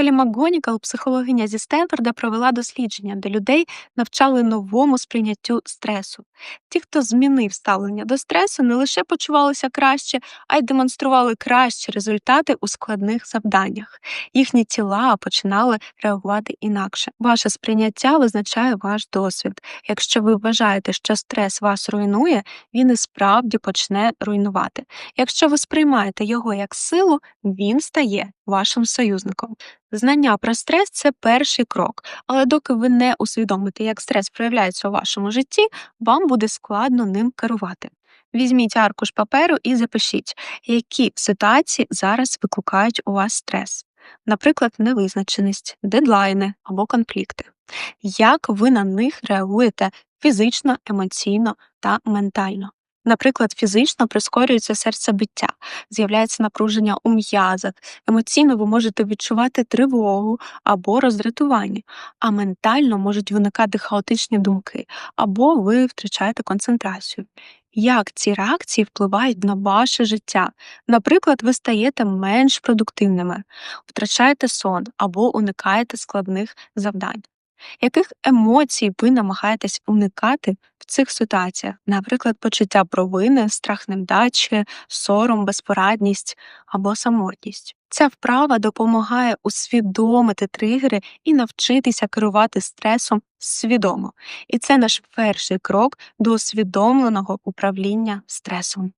Келі МакГонікал, психологиня зі Стенфорда, провела дослідження, де людей навчали новому сприйняттю стресу. Ті, хто змінив ставлення до стресу, не лише почувалися краще, а й демонстрували кращі результати у складних завданнях. Їхні тіла починали реагувати інакше. Ваше сприйняття визначає ваш досвід. Якщо ви вважаєте, що стрес вас руйнує, він і справді почне руйнувати. Якщо ви сприймаєте його як силу, він стає вашим союзником. Знання про стрес це перший крок, але доки ви не усвідомите, як стрес проявляється у вашому житті, вам буде складно ним керувати. Візьміть аркуш паперу і запишіть, які ситуації зараз викликають у вас стрес, наприклад, невизначеність, дедлайни або конфлікти. Як ви на них реагуєте фізично, емоційно та ментально? Наприклад, фізично прискорюється серцебиття, з'являється напруження у м'язах, емоційно ви можете відчувати тривогу або роздратування, а ментально можуть виникати хаотичні думки, або ви втрачаєте концентрацію. Як ці реакції впливають на ваше життя? Наприклад, ви стаєте менш продуктивними, втрачаєте сон або уникаєте складних завдань. Яких емоцій ви намагаєтесь уникати в цих ситуаціях? Наприклад, почуття провини, страх невдачі, сором, безпорадність або самотність. Ця вправа допомагає усвідомити тригери і навчитися керувати стресом свідомо. І це наш перший крок до усвідомленого управління стресом.